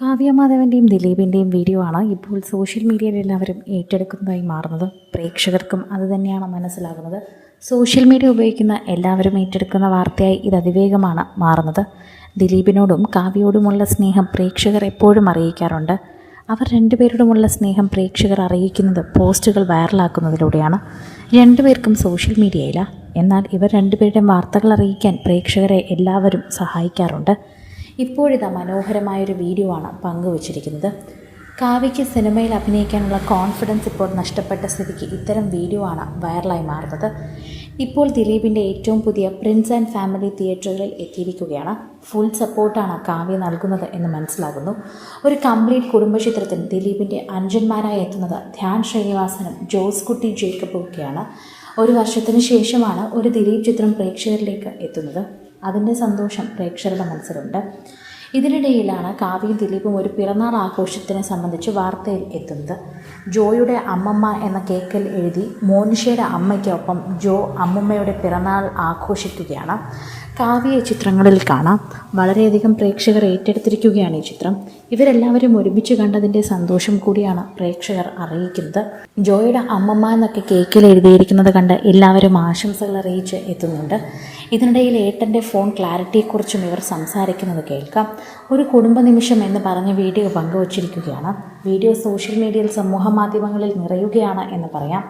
കാവ്യമാധവന്റെയും ദിലീപിന്റെയും video ആണ് ഇപ്പോൾ social മീഡിയയിൽ എല്ലാവരും ഏറ്റെടുക്കുന്നതായി മാറുന്നത്. പ്രേക്ഷകർക്കും അത് തന്നെയാണ് മനസ്സിലാകുന്നത്. സോഷ്യൽ മീഡിയ ഉപയോഗിക്കുന്ന എല്ലാവരും ഏറ്റെടുക്കുന്ന വാർത്തയായി ഇത് അതിവേഗമാണ് മാറുന്നത്. ദിലീപിനോടും കാവ്യയോടുമുള്ള സ്നേഹം പ്രേക്ഷകർ എപ്പോഴും അറിയിക്കാറുണ്ട്. അവർ രണ്ടുപേരോടുമുള്ള സ്നേഹം പ്രേക്ഷകർ അറിയിക്കുന്നത് പോസ്റ്റുകൾ വൈറലാക്കുന്നതിലൂടെയാണ്. രണ്ടുപേർക്കും സോഷ്യൽ മീഡിയയില്ല എന്നാൽ ഇവർ രണ്ടുപേരുടെയും വാർത്തകൾ അറിയിക്കാൻ പ്രേക്ഷകരെ എല്ലാവരും സഹായിക്കാറുണ്ട്. ഇപ്പോഴിതാ മനോഹരമായൊരു വീഡിയോ ആണ് പങ്കുവച്ചിരിക്കുന്നത്. കാവ്യയ്ക്ക് സിനിമയിൽ അഭിനയിക്കാനുള്ള കോൺഫിഡൻസ് ഇപ്പോൾ നഷ്ടപ്പെട്ട സ്ഥിതിക്ക് ഇത്തരം വീഡിയോ ആണ് വൈറലായി മാറുന്നത്. ഇപ്പോൾ ദിലീപിന്റെ ഏറ്റവും പുതിയ പ്രിൻസ് ആൻഡ് ഫാമിലി തിയേറ്ററുകളിൽ എത്തിയിരിക്കുകയാണ്. ഫുൾ സപ്പോർട്ടാണ് കാവ്യ നൽകുന്നത് എന്ന് മനസ്സിലാകുന്നു. ഒരു കംപ്ലീറ്റ് കുടുംബചിത്രത്തിൽ ദിലീപിന്റെ അനുജന്മാരായി എത്തുന്നത് ധ്യാൻ ശ്രീനിവാസനും ജോസ് കുട്ടി ജേക്കബും ഒക്കെയാണ്. ഒരു വർഷത്തിന് ശേഷമാണ് ഒരു ദിലീപ് ചിത്രം പ്രേക്ഷകരിലേക്ക് എത്തുന്നത്. അതിന്റെ സന്തോഷം പ്രേക്ഷകരുടെ മനസ്സിലുണ്ട്. ഇതിനിടയിലാണ് കാവ്യയും ദിലീപും ഒരു പിറന്നാൾ ആഘോഷത്തിനെ സംബന്ധിച്ച് വാർത്തയിൽ എത്തുന്നത്. ജോയുടെ അമ്മമ്മ എന്ന കേക്കൽ എഴുതി മോനിഷയുടെ അമ്മയ്ക്കൊപ്പം ജോ അമ്മമ്മയുടെ പിറന്നാൾ ആഘോഷിക്കുകയാണ്. കാവ്യ ചിത്രങ്ങളിൽ കാണാം. വളരെയധികം പ്രേക്ഷകർ ഏറ്റെടുത്തിരിക്കുകയാണ് ഈ ചിത്രം. ഇവരെല്ലാവരും ഒരുമിച്ച് കണ്ടതിന്റെ സന്തോഷം കൂടിയാണ് പ്രേക്ഷകർ അറിയിക്കുന്നത്. ജോയുടെ അമ്മമ്മ എന്നൊക്കെ കേക്കിൽ എഴുതിയിരിക്കുന്നത് കണ്ട് എല്ലാവരും ആശംസകൾ അറിയിച്ച് എത്തുന്നുണ്ട്. ഇതിനിടയിൽ ഏട്ടന്റെ ഫോൺ ക്ലാരിറ്റിയെക്കുറിച്ചും ഇവർ സംസാരിക്കുന്നത് കേൾക്കാം. ഒരു കുടുംബ നിമിഷം എന്ന് പറഞ്ഞ് വീഡിയോ പങ്കുവച്ചിരിക്കുകയാണ്. വീഡിയോ സോഷ്യൽ മീഡിയയിൽ സമൂഹ മാധ്യമങ്ങളിൽ നിറയുകയാണ് എന്ന് പറയാം.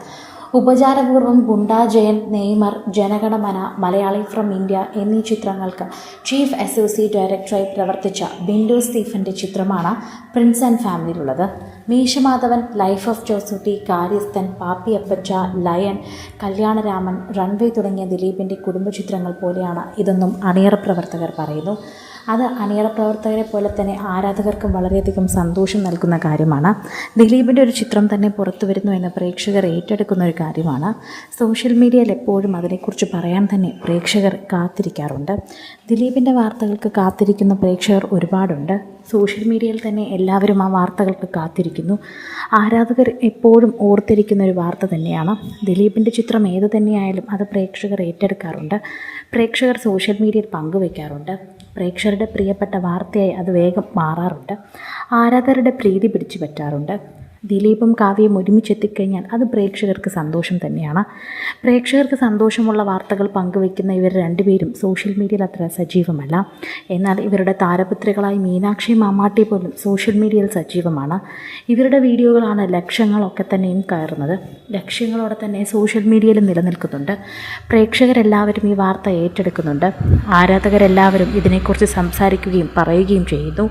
ഉപചാരപൂർവം Gunda Jayan Neymar Jana Gana Mana Malayali from India എന്നീ ചിത്രങ്ങൾക്ക് ചീഫ് അസോസിയേറ്റ് ഡയറക്ടറായി പ്രവർത്തിച്ച ബിൻഡു സ്റ്റീഫന്റെ ചിത്രമാണ് പ്രിൻസ് ആൻഡ് ഫാമിലിയിലുള്ളത്. മീശമാധവൻ ലൈഫ് ഓഫ് ജോസൂട്ടി കാര്യസ്ഥൻ പാപ്പി അപ്പച്ച ലയൻ കല്യാണരാമൻ റൺവേ തുടങ്ങിയ ദിലീപിന്റെ കുടുംബ ചിത്രങ്ങൾ പോലെയാണ് ഇതെന്നും അണിയറ പ്രവർത്തകർ പറയുന്നു. അത് അണിയറ പ്രവർത്തകരെ പോലെ തന്നെ ആരാധകർക്കും വളരെയധികം സന്തോഷം നൽകുന്ന കാര്യമാണ്. ദിലീപിന്റെ ഒരു ചിത്രം തന്നെ പുറത്തു വരുന്നു എന്ന് പ്രേക്ഷകർ ഏറ്റെടുക്കുന്ന ഒരു കാര്യമാണ്. സോഷ്യൽ മീഡിയയിൽ എപ്പോഴും അതിനെക്കുറിച്ച് പറയാൻ തന്നെ പ്രേക്ഷകർ കാത്തിരിക്കാറുണ്ട്. ദിലീപിന്റെ വാർത്തകൾക്ക് കാത്തിരിക്കുന്ന പ്രേക്ഷകർ ഒരുപാടുണ്ട്. സോഷ്യൽ മീഡിയയിൽ തന്നെ എല്ലാവരും ആ വാർത്തകൾക്ക് കാത്തിരിക്കുന്നു. ആരാധകർ എപ്പോഴും ഓർത്തിരിക്കുന്ന ഒരു വാർത്ത തന്നെയാണ്. ദിലീപിന്റെ ചിത്രം ഏത് തന്നെയായാലും അത് പ്രേക്ഷകർ ഏറ്റെടുക്കാറുണ്ട്. പ്രേക്ഷകർ സോഷ്യൽ മീഡിയയിൽ പങ്കുവയ്ക്കാറുണ്ട്. പ്രേക്ഷകരുടെ പ്രിയപ്പെട്ട വാർത്തയായി അത് വേഗം മാറാറുണ്ട്. ആരാധകരുടെ പ്രീതി പിടിച്ചു പറ്റാറുണ്ട്. ദിലീപും കാവ്യയും ഒരുമിച്ചെത്തിക്കഴിഞ്ഞാൽ അത് പ്രേക്ഷകർക്ക് സന്തോഷം തന്നെയാണ്. പ്രേക്ഷകർക്ക് സന്തോഷമുള്ള വാർത്തകൾ പങ്കുവയ്ക്കുന്ന ഇവർ രണ്ടുപേരും സോഷ്യൽ മീഡിയയിൽ അത്ര സജീവമല്ല. എന്നാൽ ഇവരുടെ താരപുത്രികളായി മീനാക്ഷി മാമാട്ടി പോലും സോഷ്യൽ മീഡിയയിൽ സജീവമാണ്. ഇവരുടെ വീഡിയോകളാണ് ലക്ഷങ്ങളൊക്കെ തന്നെയും കയറുന്നത്. ലക്ഷ്യങ്ങളോടെ തന്നെ സോഷ്യൽ മീഡിയയിൽ നിലനിൽക്കുന്നുണ്ട്. പ്രേക്ഷകരെല്ലാവരും ഈ വാർത്ത ഏറ്റെടുക്കുന്നുണ്ട്. ആരാധകരെല്ലാവരും ഇതിനെക്കുറിച്ച് സംസാരിക്കുകയും പറയുകയും ചെയ്യുന്നു.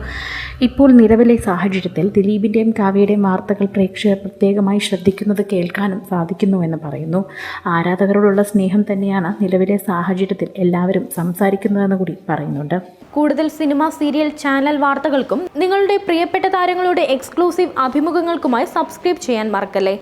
ഇപ്പോൾ നിലവിലെ സാഹചര്യത്തിൽ ദിലീപിന്റെയും കാവ്യയുടെയും വാർത്തകൾ പ്രേക്ഷകർ പ്രത്യേകമായി ശ്രദ്ധിക്കുന്നത് കേൾക്കാനും സാധിക്കുന്നുവെന്ന് പറയുന്നു. ആരാധകരോടുള്ള സ്നേഹം തന്നെയാണ് നിലവിലെ സാഹചര്യത്തിൽ എല്ലാവരും സംസാരിക്കുന്നതെന്ന് കൂടി പറയുന്നുണ്ട്. കൂടുതൽ സിനിമ സീരിയൽ ചാനൽ വാർത്തകൾക്കും നിങ്ങളുടെ പ്രിയപ്പെട്ട താരങ്ങളുടെ എക്സ്ക്ലൂസീവ് അഭിമുഖങ്ങൾക്കുമായി സബ്സ്ക്രൈബ് ചെയ്യാൻ മറക്കല്ലേ?